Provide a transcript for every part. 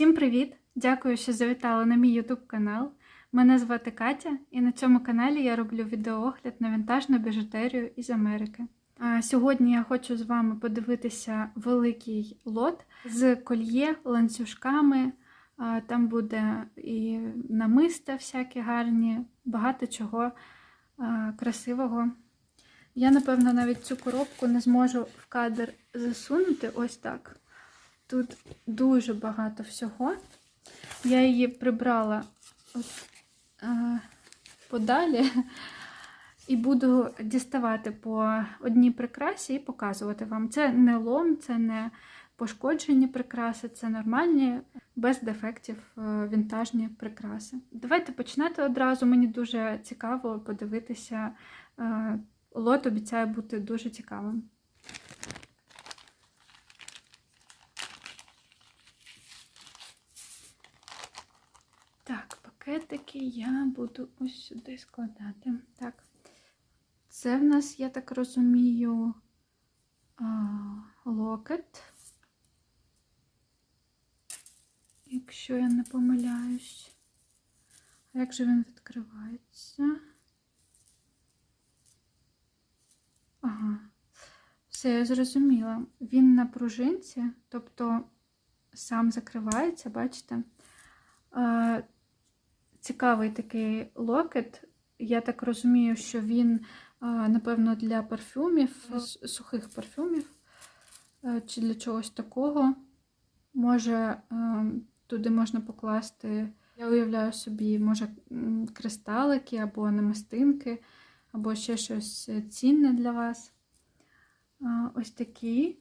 Всім привіт! Дякую, що завітали на мій YouTube канал. Мене звати Катя, і на цьому каналі я роблю відеоогляд на вінтажну біжутерію із Америки. А Сьогодні я хочу з вами подивитися великий лот з кольє, ланцюжками. Там буде і намиста всякі гарні, багато чого красивого. Я, напевно, навіть цю коробку не зможу в кадр засунути ось так. Тут дуже багато всього. Я її прибрала от, е, подалі і буду діставати по одній прикрасі і показувати вам. Це не лом, це не пошкоджені прикраси, це нормальні, без дефектів е, вінтажні прикраси. Давайте починати одразу. Мені дуже цікаво подивитися. Е, лот обіцяє бути дуже цікавим. Так, пакетики я буду ось сюди складати. Так. Це в нас, я так розумію, локет. Якщо я не помиляюсь. А як же він відкривається? Ага, все, я зрозуміла. Він на пружинці, тобто сам закривається, бачите? Цікавий такий локет. Я так розумію, що він, напевно, для парфюмів, сухих парфюмів чи для чогось такого. Може, туди можна покласти, я уявляю собі, може, кристалики або намистинки, або ще щось цінне для вас. Ось такий,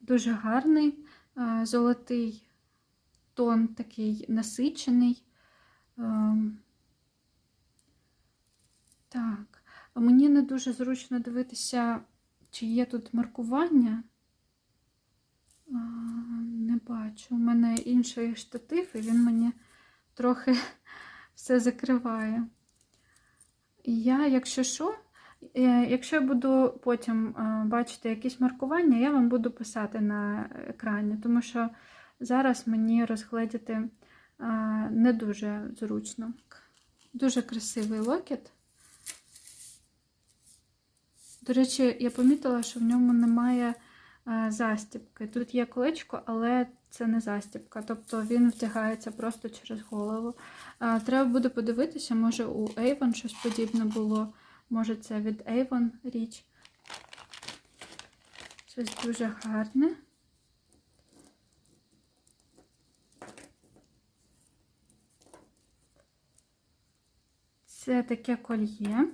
дуже гарний, золотий тон такий насичений. Ем, так, мені не дуже зручно дивитися, чи є тут маркування. Не бачу. У мене інший штатив, і він мені трохи все закриває. І я, якщо що, е, якщо я буду потім е, бачити якісь маркування, я вам буду писати на екрані, тому що зараз мені розгледіти не дуже зручно. Дуже красивий локет. До речі, я помітила, що в ньому немає застібки. Тут є колечко, але це не застібка, тобто він втягається просто через голову. Треба буде подивитися, може у Avon щось подібне було, може це від Avon річ. Щось дуже гарне. Це таке кольє.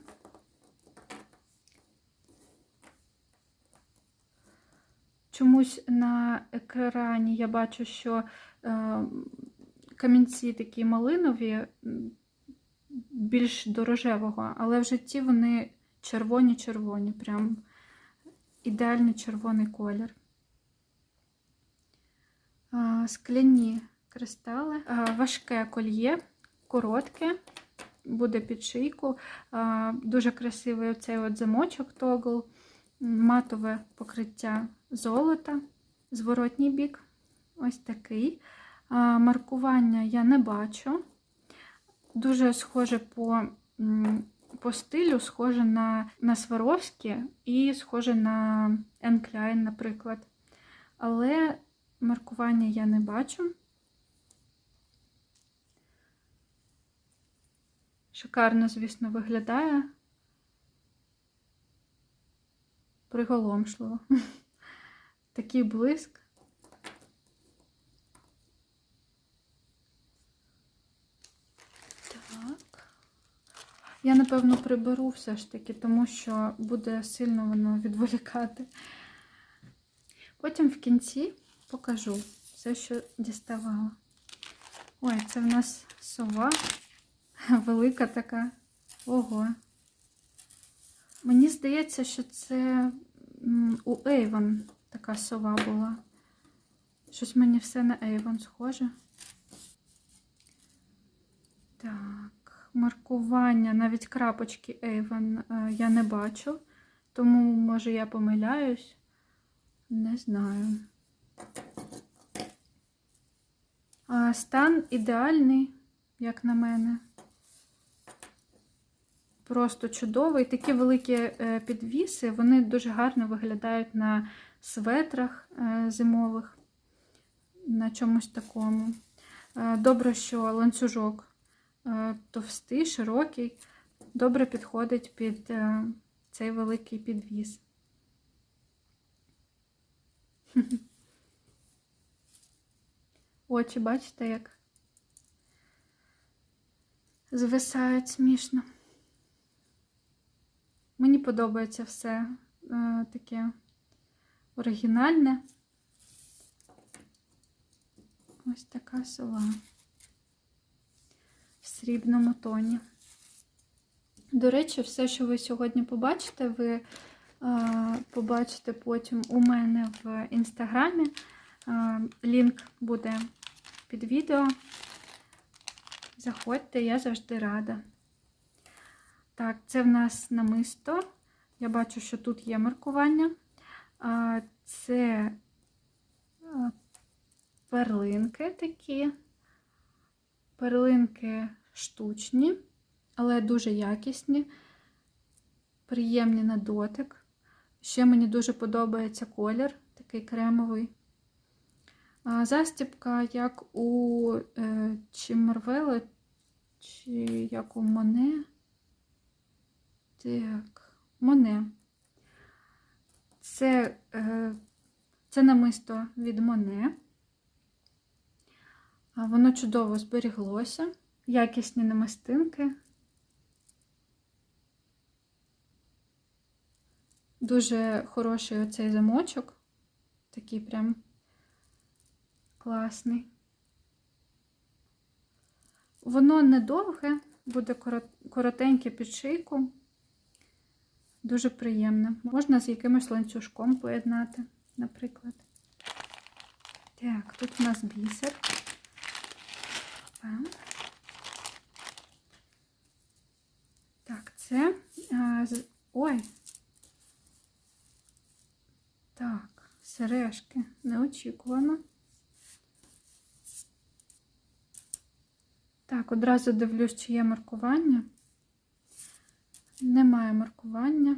Чомусь на екрані я бачу, що е, камінці такі малинові, більш до рожевого, але в житті вони червоні-червоні, прям ідеальний червоний колір. Е, скляні кристали, е, важке кольє, коротке буде під шийку. Дуже красивий оцей от замочок тогл, матове покриття золота, зворотній бік ось такий. Маркування я не бачу. Дуже схоже по по стилю, схоже на на Сваровські і схоже на Енкляйн, наприклад. Але маркування я не бачу. Шикарно, звісно, виглядає. Приголомшливо. Такий блиск. Так. Я, напевно, приберу все ж таки, тому що буде сильно воно відволікати. Потім в кінці покажу все, що діставала. Ой, це в нас сова. велика така. Ого. Мені здається, що це у Avon така сова була. Щось мені все на Avon схоже. Так, маркування, навіть крапочки Avon е, я не бачу, тому, може, я помиляюсь. Не знаю. А, Стан ідеальний, як на мене. Просто чудовий. Такі великі е, підвіси, вони дуже гарно виглядають на светрах е, зимових, на чомусь такому. Е, Добре, що ланцюжок товстий, широкий, добре підходить під цей великий підвіс. Очі, бачите, як звисають смішно. Мені подобається все е, таке оригінальне. Ось така сова в срібному тоні. До речі, все, що ви сьогодні побачите, ви е, побачите потім у мене в інстаграмі. Е, лінк буде під відео. Заходьте, я завжди рада. Так, це в нас намисто. Я бачу, що тут є маркування. Це перлинки такі. Перлинки штучні, але дуже якісні, приємні на дотик. Ще мені дуже подобається колір, такий кремовий. Застібка, як у е, чи чи як у Моне. Так, Моне. Це, е, це намисто від Моне. Воно чудово зберіглося. Якісні намистинки. Дуже хороший оцей замочок. Такий прям класний. Воно недовге, буде коротеньке під шийку. Дуже приємне. Можна з якимось ланцюжком поєднати, наприклад. Так, тут у нас бісер. Так, це. Ой. Так, сережки. Неочікувано. Так, одразу дивлюсь, чи є маркування. Немає маркування.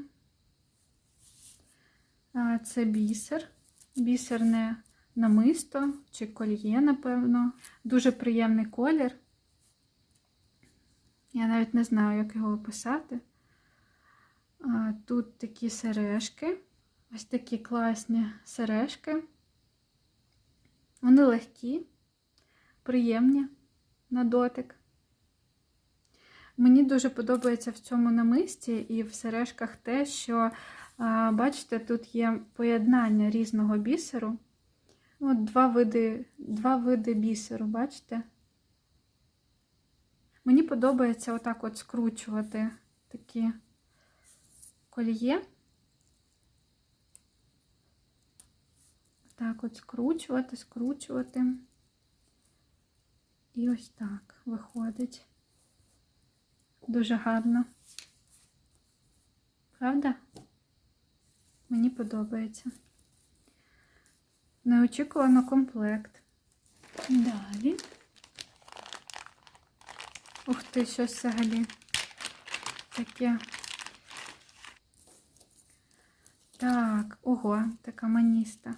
Це бісер. Бісерне намисто чи кольє, напевно. Дуже приємний колір. Я навіть не знаю, як його описати. Тут такі сережки. Ось такі класні сережки. Вони легкі, приємні на дотик. Мені дуже подобається в цьому намисті і в сережках те, що, бачите, тут є поєднання різного бісеру. От два види, два види бісеру, бачите? Мені подобається отак от скручувати такі кольє. Так от скручувати, скручувати. І ось так виходить. Дуже гарно. Правда? Мені подобається. Неочікувано комплект. Далі. Ух ти, щось взагалі таке. Так, ого, така маніста.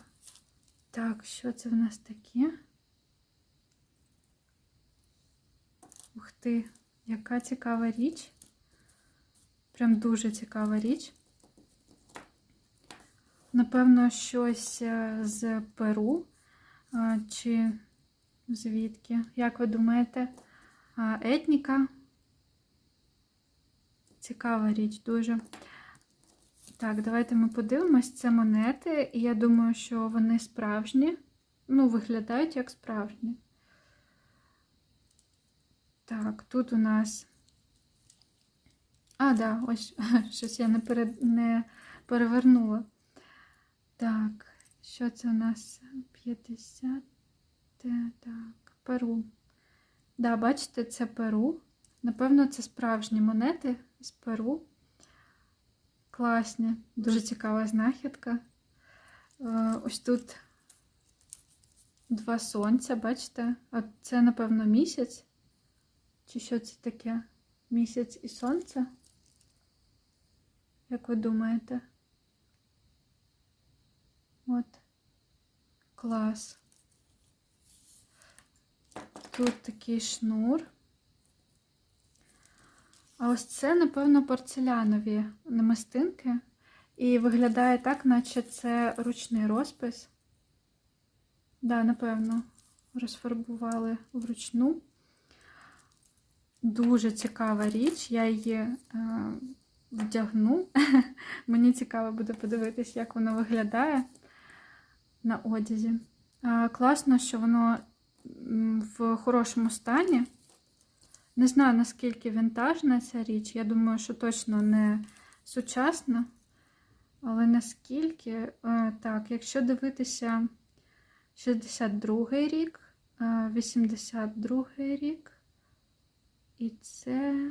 Так, що це в нас таке? Ух ти, яка цікава річ. Прям дуже цікава річ. Напевно, щось е, з Перу чи звідки? Як ви думаєте? Етніка? Цікава річ дуже. Так, давайте ми подивимось. Це монети, і я думаю, що вони справжні. Ну, виглядають як справжні. Так, тут у нас. А, да, ось щось я не, пере... не перевернула. Так, що це у нас? 50. Так, Перу. Да, бачите, це Перу. Напевно, це справжні монети з Перу. Класні, дуже цікава знахідка. Е, Ось тут два сонця, бачите? А це, напевно, місяць. Чи що це таке? Місяць і сонце? Як ви думаєте? От. Клас. Тут такий шнур. А ось це, напевно, порцелянові намистинки. І виглядає так, наче це ручний розпис. Да, напевно, розфарбували вручну. Дуже цікава річ. Я її е, вдягну. Мені цікаво буде подивитися, як воно виглядає на одязі. Е, класно, що воно в хорошому стані. Не знаю, наскільки вінтажна ця річ. Я думаю, що точно не сучасна. Але наскільки, е, так, якщо дивитися 62-й рік, 82-й рік, і це,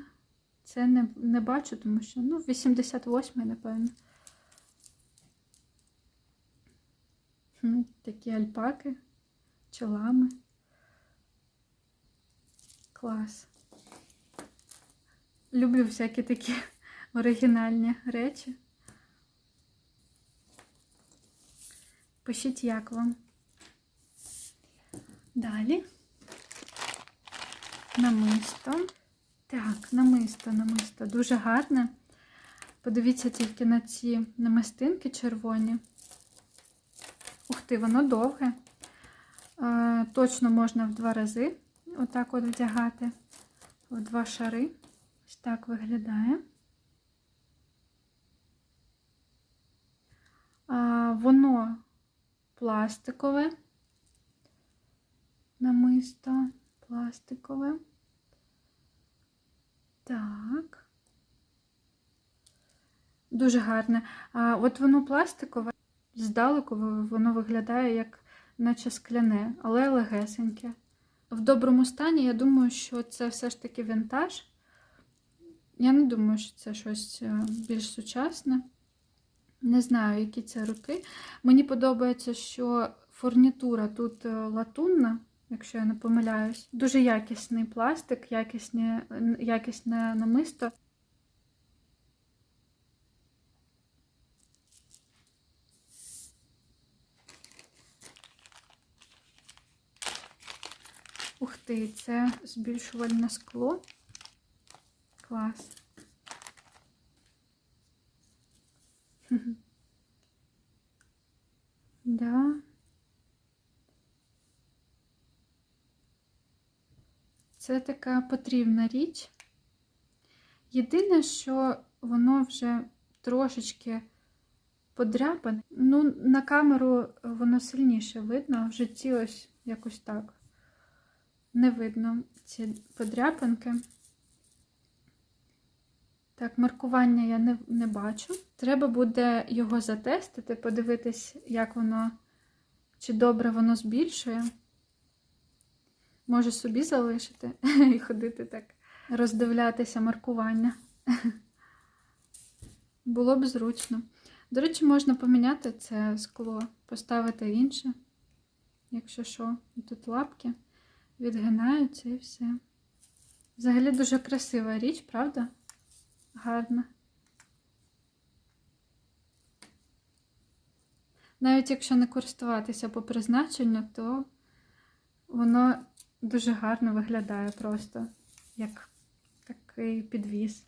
це не, не бачу, тому що, ну, 88-й, напевно. Такі альпаки, чолами. Клас. Люблю всякі такі оригінальні речі. Пишіть, як вам. Далі. Намисто. Так, намисто, намисто. Дуже гарне. Подивіться тільки на ці намистинки червоні. Ух ти, воно довге. Е, точно можна в два рази отак от вдягати. В два шари. Ось так виглядає. Воно пластикове, намисто пластикове. Так. Дуже гарне. А от воно пластикове, здалеку воно виглядає як наче скляне, але легесеньке. В доброму стані, я думаю, що це все ж таки вінтаж. Я не думаю, що це щось е, більш сучасне. Не знаю, які це роки. Мені подобається, що фурнітура тут е, латунна, якщо я не помиляюсь. Дуже якісний пластик, якісне, якісне намисто. Ух ти, це збільшувальне скло. Клас. Да. Це така потрібна річ. Єдине, що воно вже трошечки подряпане. Ну, на камеру воно сильніше видно, а в житті ось якось так. Не видно ці подряпинки. Так, маркування я не не бачу. Треба буде його затестити, подивитись, як воно, чи добре воно збільшує. Може собі залишити і ходити так, роздивлятися маркування. Було б зручно. До речі, можна поміняти це скло, поставити інше, якщо що, тут лапки відгинаються і все. Взагалі дуже красива річ, правда? гарно. Навіть якщо не користуватися по призначенню, то воно дуже гарно виглядає просто як такий підвіз.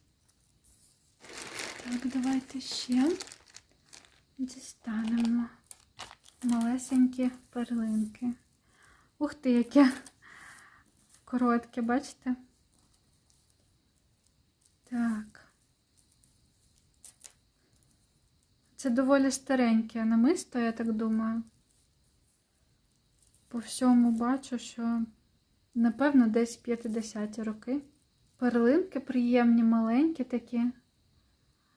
Так, давайте ще дістанемо малесенькі перлинки. Ух ти, яке коротке, бачите? Так. Це доволі стареньке намисто, я так думаю. По всьому бачу, що, напевно, десь 50 роки. Перлинки приємні, маленькі такі.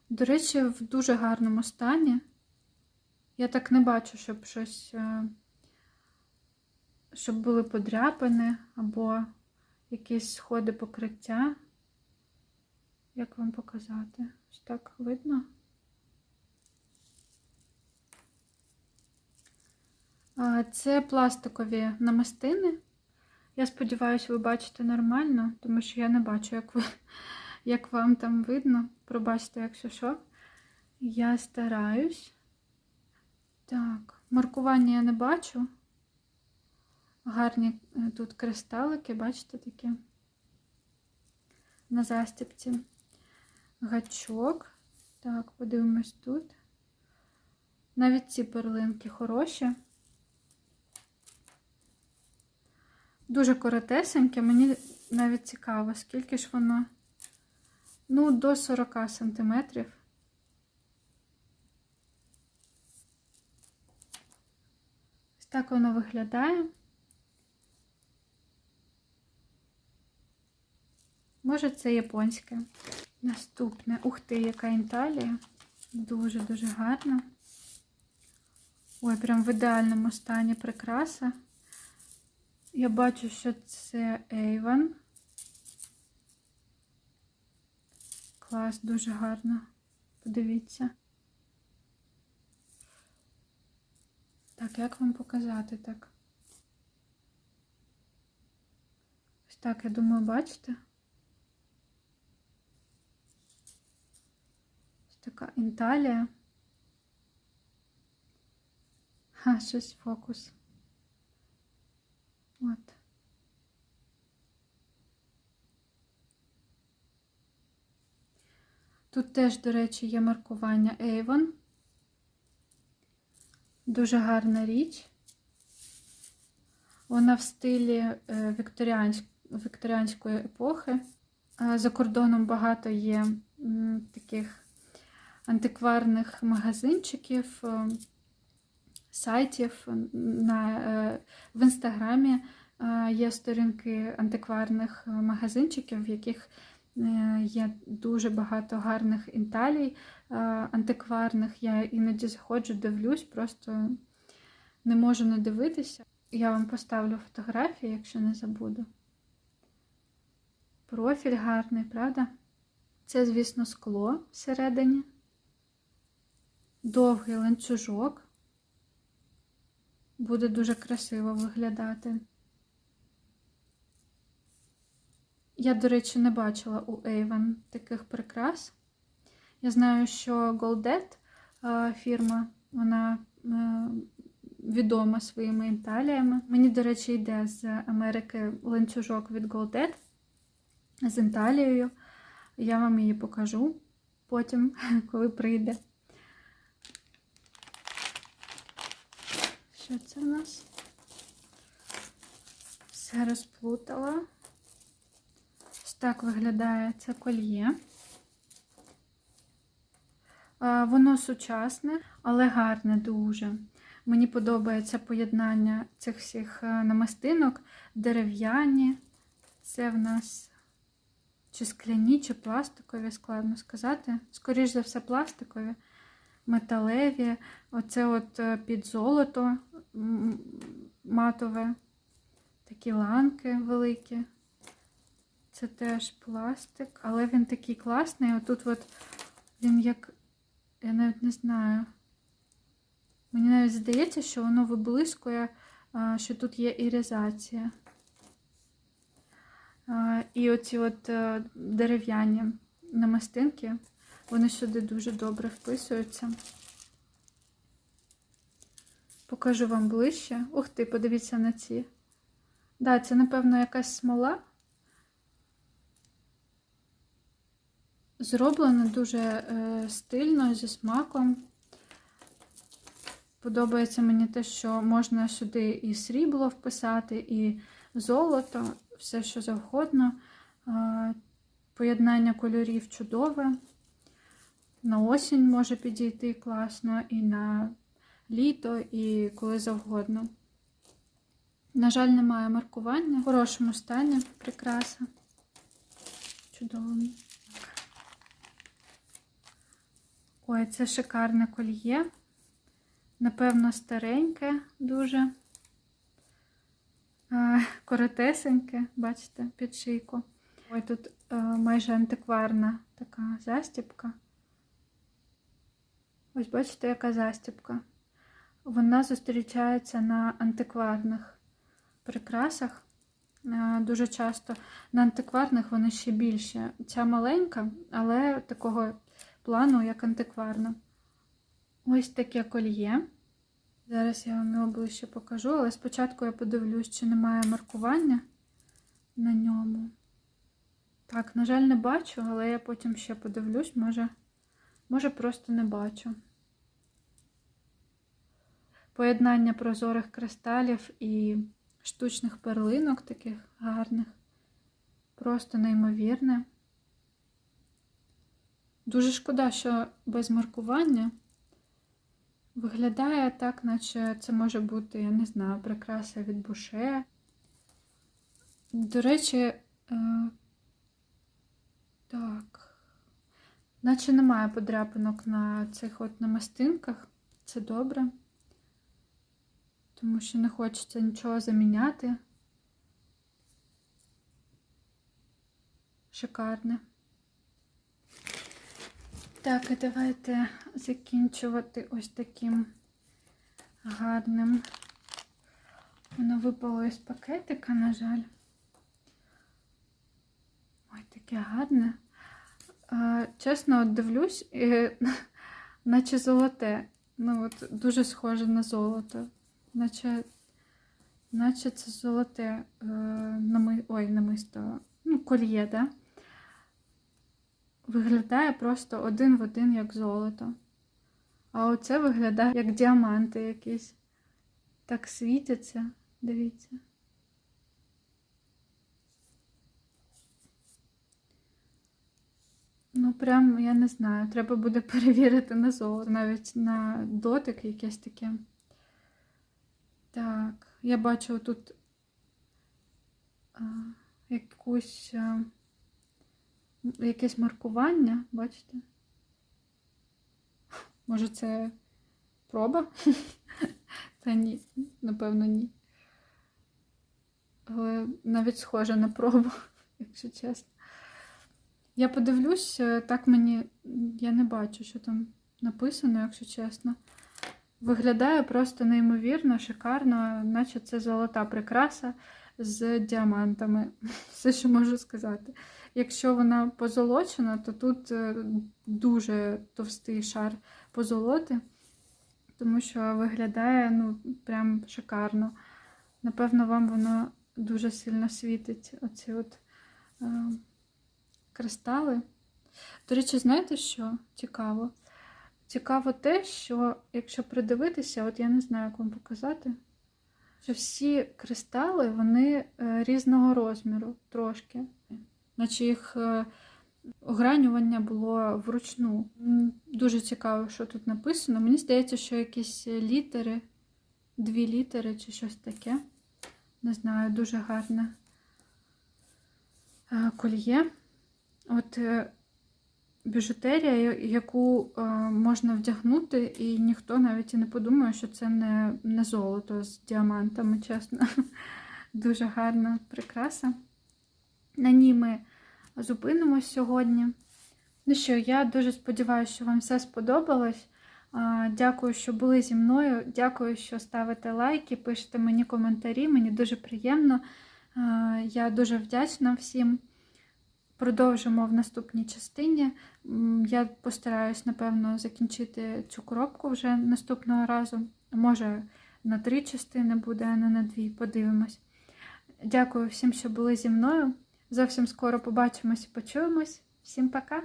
До речі, в дуже гарному стані. Я так не бачу, щоб щось, е, щоб були подряпини або якісь сходи покриття. Як вам показати? Ось так видно? Це пластикові намистини. Я сподіваюся, ви бачите нормально, тому що я не бачу, як, ви, як вам там видно. Пробачте, якщо що. Я стараюсь. Так, маркування я не бачу. Гарні е, тут кристалики, бачите такі? На застіпці. Гачок. Так, подивимось тут. Навіть ці перлинки хороші. Дуже коротесеньке, мені навіть цікаво, скільки ж воно. Ну, до 40 сантиметрів. Ось так воно виглядає. Може, це японське. Наступне. Ух ти, яка інталія. Дуже-дуже гарна. Ой, прям в ідеальному стані прикраса. Я бачу, що це Avon. Клас, дуже гарно. Подивіться. Так, як вам показати так? Ось так, я думаю, бачите? Ось така інталія. Ха, щось фокус. От. Тут теж, до речі, є маркування Avon. Дуже гарна річ. Вона в стилі е, вікторіанської епохи. Е, За кордоном багато є таких антикварних магазинчиків, е, сайтів. На, е, В інстаграмі е, є сторінки антикварних магазинчиків, в яких е, є дуже багато гарних інталій е, антикварних. Я іноді заходжу, дивлюсь, просто не можу не дивитися. Я вам поставлю фотографії, якщо не забуду. Профіль гарний, правда? Це, звісно, скло всередині. Довгий ланцюжок. Буде дуже красиво виглядати. Я, до речі, не бачила у Avon таких прикрас. Я знаю, що Goldet фірма, вона е, відома своїми інталіями. Мені, до речі, йде з Америки ланцюжок від Goldet з інталією. Я вам її покажу потім, коли прийде. Що це у нас? Все розплутала. Ось так виглядає це кольє. Воно сучасне, але гарне дуже. Мені подобається поєднання цих всіх намистинок, дерев'яні. Це в нас чи скляні, чи пластикові, складно сказати. Скоріш за все, пластикові, металеві. Оце от під золото матове, такі ланки великі. Це теж пластик, але він такий класний. Отут от він як, я навіть не знаю. Мені навіть здається, що воно виблискує, що тут є іризація. І оці от е, дерев'яні намистинки, вони сюди дуже добре вписуються. Покажу вам ближче. Ух ти, подивіться на ці. Да, це, напевно, якась смола. Зроблено дуже е, стильно, зі смаком. Подобається мені те, що можна сюди і срібло вписати, і золото, все, що завгодно. Е, поєднання кольорів чудове. На осінь може підійти класно, і на літо, і коли завгодно. На жаль, немає маркування. В хорошому стані прикраса. Чудово. Ой, це шикарне кольє. Напевно, стареньке дуже. Коротесеньке, бачите, під шийку. Ой, тут е, майже антикварна така застіпка. Ось бачите, яка застіпка. Вона зустрічається на антикварних прикрасах. Е, Дуже часто на антикварних вони ще більше. Ця маленька, але такого плану, як антикварна. Ось таке кольє. Зараз я вам його ближче покажу, але спочатку я подивлюсь, чи немає маркування на ньому. Так, на жаль, не бачу, але я потім ще подивлюсь, може, може просто не бачу. Поєднання прозорих кристалів і штучних перлинок таких гарних. Просто неймовірне. Дуже шкода, що без маркування виглядає так, наче це може бути, я не знаю, прикраса від буше. До речі, е, так, наче немає подряпинок на цих от намистинках. Це добре. Тому що не хочеться нічого заміняти. Шикарне. Так, і давайте закінчувати ось таким гарним. Воно випало із пакетика, на жаль. Ой, таке гарне. Чесно, от дивлюсь, і, наче золоте. Ну, от дуже схоже на золото. Наче, наче це золоте е, нами... Ой, намисто. Ну, кольє, да? Виглядає просто один в один, як золото. А оце виглядає як діаманти якісь. Так світяться, дивіться. Ну, прям, я не знаю, треба буде перевірити на золото, навіть на дотик якесь таке. Так, я бачу тут а, якусь, а, якесь маркування, бачите? Може, це проба? Та ні, напевно, ні. Але навіть схоже на пробу, якщо чесно. Я подивлюсь, е, так мені я не бачу, що там написано, якщо чесно. Виглядає просто неймовірно, шикарно, наче це золота прикраса з діамантами. Все, що можу сказати. Якщо вона позолочена, то тут е, дуже товстий шар позолоти, тому що виглядає ну, прям шикарно. Напевно, вам воно дуже сильно світить оці от е, кристали. До речі, знаєте що цікаво? Цікаво те, що якщо придивитися, от я не знаю, як вам показати, що всі кристали вони е, різного розміру трошки. Наче їх е, огранювання було вручну. Дуже цікаво, що тут написано. Мені здається, що якісь літери, дві літери чи щось таке. Не знаю, дуже гарне е, кольє. От біжутерія, яку е, можна вдягнути, і ніхто навіть і не подумає, що це не, не золото з діамантами, чесно. Дуже гарна прикраса. На ній ми зупинимось сьогодні. Ну що, я дуже сподіваюся, що вам все сподобалось. Дякую, що були зі мною. Дякую, що ставите лайки, пишете мені коментарі. Мені дуже приємно. Я дуже вдячна всім. Продовжимо в наступній частині. Я постараюсь, напевно, закінчити цю коробку вже наступного разу. Може, на три частини буде, а не на дві. Подивимось. Дякую всім, що були зі мною. Зовсім скоро побачимось і почуємось. Всім пока!